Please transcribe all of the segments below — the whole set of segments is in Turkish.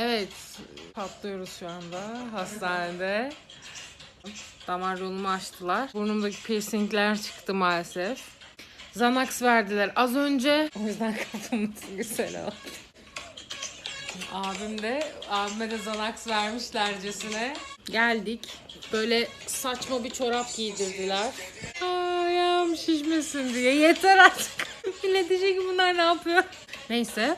Evet, patlıyoruz şu anda hastanede. Damar yolumu açtılar. Burnumdaki piercingler çıktı maalesef. Xanax verdiler az önce. O yüzden kafamız güzel oldu. Abim de, abime de Xanax vermişlercesine. Geldik. Böyle saçma bir çorap giydirdiler. Ayağım şişmesin diye. Yeter artık. Millet diyecek ki bunlar ne yapıyor? Neyse.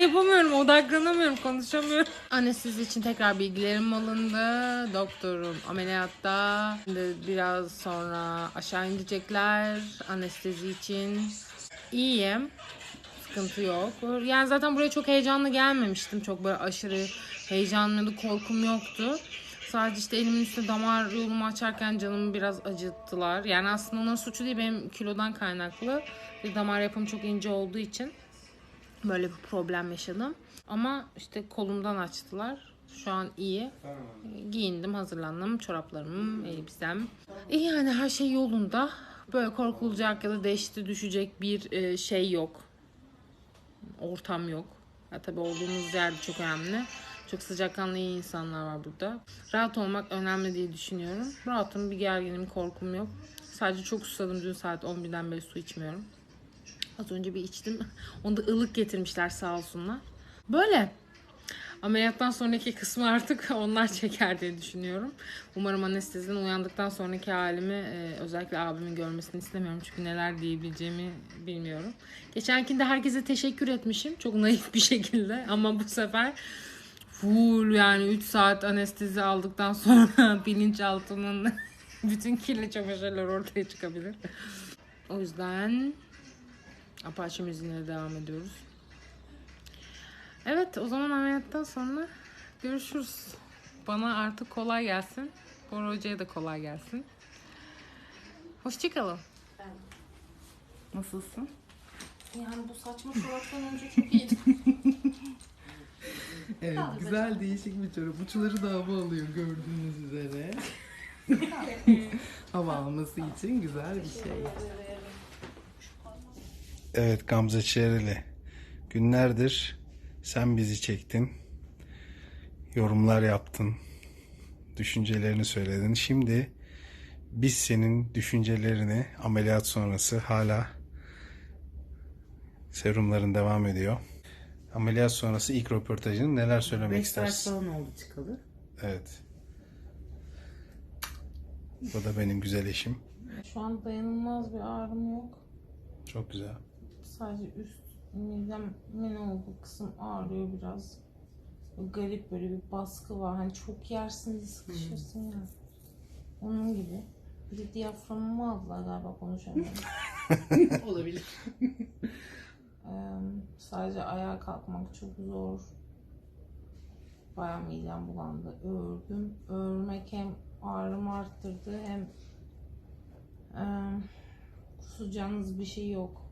Yapamıyorum, odaklanamıyorum, konuşamıyorum. Anestezi için tekrar bilgilerim alındı. Doktorum ameliyatta. Şimdi biraz sonra aşağı indirecekler anestezi için. İyiyim. Sıkıntı yok. Yani zaten buraya çok heyecanlı gelmemiştim. Çok böyle aşırı heyecanlı, korkum yoktu. Sadece işte elimin üstüne damar yolumu açarken canımı biraz acıttılar. Yani aslında onların suçu değil benim kilodan kaynaklı. Bir damar yapım çok ince olduğu için böyle bir problem yaşadım. Ama işte kolumdan açtılar. Şu an iyi. Giyindim, hazırlandım. Çoraplarım, elbisem. İyi yani her şey yolunda. Böyle korkulacak ya da dehşete düşecek bir e, şey yok. Ortam yok. Ya tabii olduğumuz yer çok önemli. Çok sıcakkanlı iyi insanlar var burada. Rahat olmak önemli diye düşünüyorum. Rahatım, bir gerginim, korkum yok. Sadece çok susadım dün saat 11'den beri su içmiyorum. Az önce bir içtim. Onu da ılık getirmişler sağ olsunlar. Böyle. Ameliyattan sonraki kısmı artık onlar çeker diye düşünüyorum. Umarım anesteziden uyandıktan sonraki halimi e, özellikle abimin görmesini istemiyorum. Çünkü neler diyebileceğimi bilmiyorum. Geçenkinde herkese teşekkür etmişim. Çok naif bir şekilde. Ama bu sefer full yani 3 saat anestezi aldıktan sonra bilinçaltının bütün kirli çamaşırlar ortaya çıkabilir. O yüzden Apache müziğine devam ediyoruz. Evet o zaman ameliyattan sonra görüşürüz. Bana artık kolay gelsin. Bora Hoca'ya da kolay gelsin. Hoşçakalın. Nasılsın? Yani bu saçma çoraptan önce çok iyiydi. Evet, güzel değişik bir çorap. Uçları da hava alıyor gördüğünüz üzere. hava alması için güzel bir şey. Evet Gamze Çeyreli. Günlerdir sen bizi çektin. Yorumlar yaptın. Düşüncelerini söyledin. Şimdi biz senin düşüncelerini ameliyat sonrası hala serumların devam ediyor. Ameliyat sonrası ilk röportajın neler söylemek 5 saat istersin? falan oldu çıkalı. Evet. Bu da benim güzel eşim. Şu an dayanılmaz bir ağrım yok. Çok güzel. Sadece üst midemin olduğu kısım ağrıyor biraz. Garip böyle bir baskı var. Hani çok yersin de sıkışırsın ya. Onun gibi. Bir de diyaframımı aldılar galiba konuşamıyorum. Olabilir. Ee, sadece ayağa kalkmak çok zor. Bayağı midem bulandı. Ördüm. Örmek hem ağrımı arttırdı hem e, kusacağınız bir şey yok.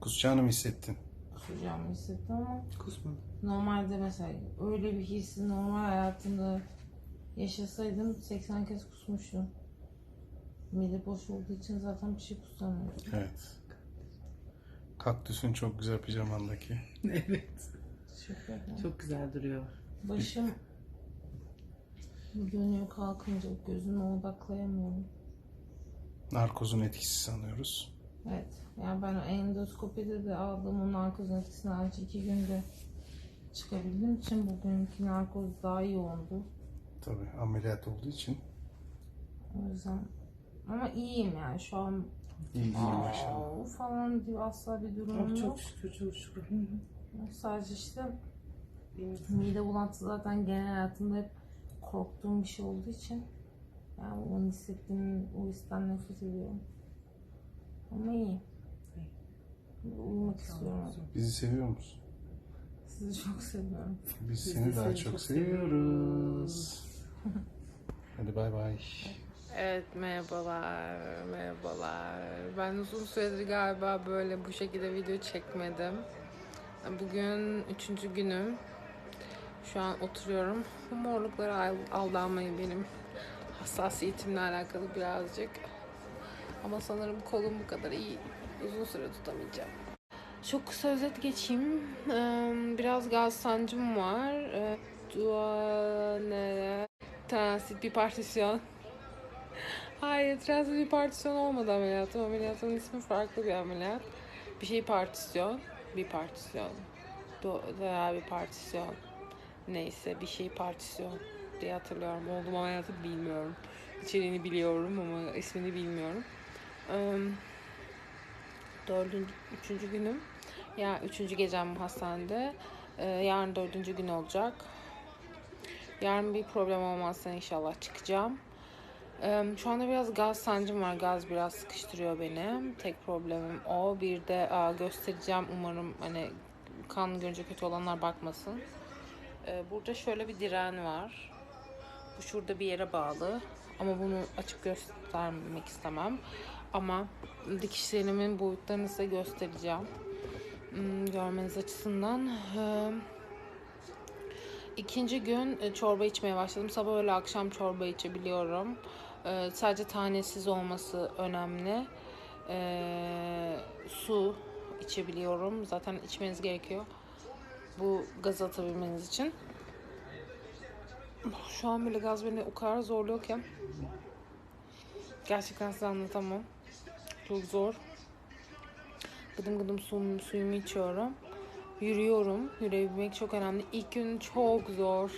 Kusacağını mı hissettin? Kusacağımı hissettim ama Kusmadım. normalde mesela öyle bir hissi normal hayatımda yaşasaydım 80 kez kusmuştum. Mide boş olduğu için zaten bir şey kusamıyorum. Evet. Kaktüsün çok güzel pijamandaki. evet. Teşekkür ederim. Çok güzel duruyor. Başım dönüyor kalkınca gözüme odaklayamıyorum. Narkozun etkisi sanıyoruz. Evet. Yani ben endoskopide de aldığım o narkoz etkisini ancak iki günde çıkabildiğim için bugünkü narkoz daha yoğundu. Tabii ameliyat olduğu için O yüzden ama iyiyim yani şu an iyi iyi maşallah. "Aa" falan diye asla bir durumum Oh, yok. çok şükür çok şükür. Hı hı. Sadece işte mide bulantısı zaten genel hayatımda hep korktuğum bir şey olduğu için yani onu hissettiğim o histen nefret ediyorum. Ama iyi. Uyumak istiyorum. Bizi seviyor musun? Sizi çok seviyorum. Biz Biz seni daha seni çok çok seviyoruz. Hadi bay bay. Evet merhabalar, merhabalar. Ben uzun süredir galiba böyle bu şekilde video çekmedim. Bugün üçüncü günüm. Şu an oturuyorum. Bu morluklara al- aldanmayın benim hassasiyetimle alakalı birazcık. Ama sanırım kolum bu kadar iyi. Uzun süre tutamayacağım. Çok kısa özet geçeyim. Biraz gaz sancım var. Duanere transit bir partisyon. Hayır, transit bir partisyon olmadı ameliyatım. Ameliyatın ismi farklı bir ameliyat. Bir şey partisyon, bir partisyon. Veya bir partisyon. Neyse bir şey partisyon diye hatırlıyorum. Oldum ameliyatı bilmiyorum. İçeriğini biliyorum ama ismini bilmiyorum. Dördüncü, üçüncü günüm. Ya üçüncü gecem hastanede. Ee, yarın dördüncü gün olacak. Yarın bir problem olmazsa inşallah çıkacağım. Şu anda biraz gaz sancım var. Gaz biraz sıkıştırıyor beni. Tek problemim o. Bir de göstereceğim umarım hani kan görünce kötü olanlar bakmasın. Ee, burada şöyle bir diren var. Bu şurada bir yere bağlı. Ama bunu açıp göstermek istemem. Ama dikişlerimin boyutlarını size göstereceğim. Hmm, Görmeniz açısından. İkinci gün e, çorba içmeye başladım. Sabah öyle akşam çorba içebiliyorum. Sadece tanesiz olması önemli. Su içebiliyorum. Zaten içmeniz gerekiyor. Bu gaz atabilmeniz için. Şu an bile gaz beni o kadar zorluyor ki. Gerçekten size anlatamam. Çok zor. Gıdım gıdım suyumu, suyumu içiyorum. Yürüyorum. Yürüyebilmek çok önemli. İlk gün çok zor.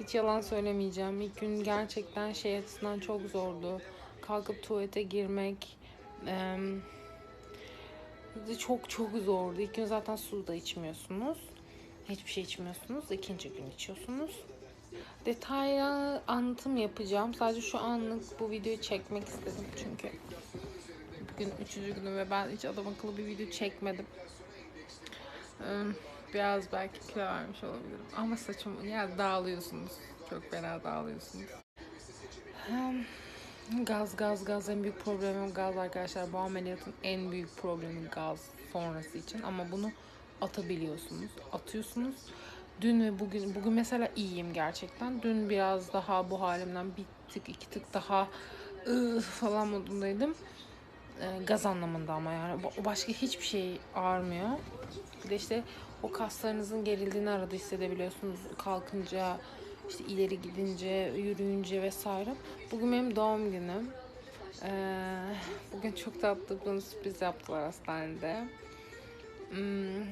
Hiç yalan söylemeyeceğim. İlk gün gerçekten şey açısından çok zordu. Kalkıp tuvalete girmek em, çok çok zordu. İlk gün zaten su da içmiyorsunuz. Hiçbir şey içmiyorsunuz. İkinci gün içiyorsunuz. Detaylı anlatım yapacağım. Sadece şu anlık bu videoyu çekmek istedim çünkü. Bugün üçüncü günüm ve ben hiç adam akıllı bir video çekmedim. Biraz belki kilo vermiş olabilirim. Ama saçım ya dağılıyorsunuz. Çok fena dağılıyorsunuz. Gaz gaz gaz en büyük problemim gaz arkadaşlar. Bu ameliyatın en büyük problemi gaz sonrası için. Ama bunu atabiliyorsunuz. Atıyorsunuz. Dün ve bugün bugün mesela iyiyim gerçekten. Dün biraz daha bu halimden bir tık iki tık daha falan modundaydım. Ee, gaz anlamında ama yani Ba- başka hiçbir şey ağrımıyor. Bir de işte o kaslarınızın gerildiğini arada hissedebiliyorsunuz kalkınca işte ileri gidince yürüyünce vesaire. Bugün benim doğum günüm. Ee, bugün çok tatlı bana sürpriz yaptılar hastanede. Hmm,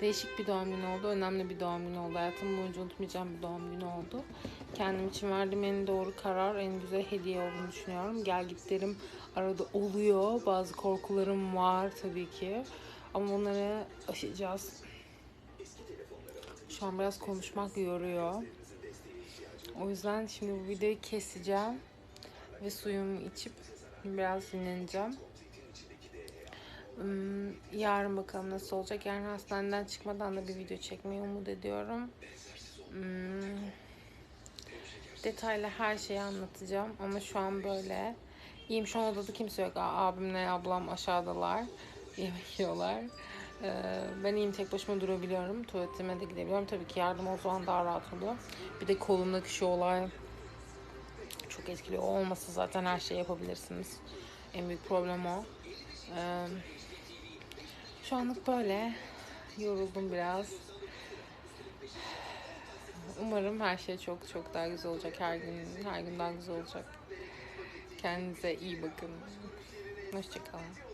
Değişik bir doğum günü oldu. Önemli bir doğum günü oldu. Hayatım boyunca unutmayacağım bir doğum günü oldu. Kendim için verdiğim en doğru karar, en güzel hediye olduğunu düşünüyorum. Gel gitlerim arada oluyor. Bazı korkularım var tabii ki. Ama bunları aşacağız. Şu an biraz konuşmak yoruyor. O yüzden şimdi bu videoyu keseceğim. Ve suyumu içip biraz dinleneceğim. Hmm, Yarın bakalım nasıl olacak. Yarın hastaneden çıkmadan da bir video çekmeyi umut ediyorum. Hmm, Detaylı her şeyi anlatacağım ama şu an böyle. İyiyim şu an odada kimse yok. Abimle ablam aşağıdalar. Yemek yiyorlar. Ee, ben iyiyim tek başıma durabiliyorum. Tuvaletime de gidebiliyorum. Tabii ki yardım o zaman daha rahat oluyor. Bir de kolumdaki şu olay çok etkiliyor. O olmasa zaten her şeyi yapabilirsiniz. En büyük problem o. Ee, şu anlık böyle. Yoruldum biraz. Umarım her şey çok çok daha güzel olacak. Her gün her gün daha güzel olacak. Kendinize iyi bakın. Hoşçakalın.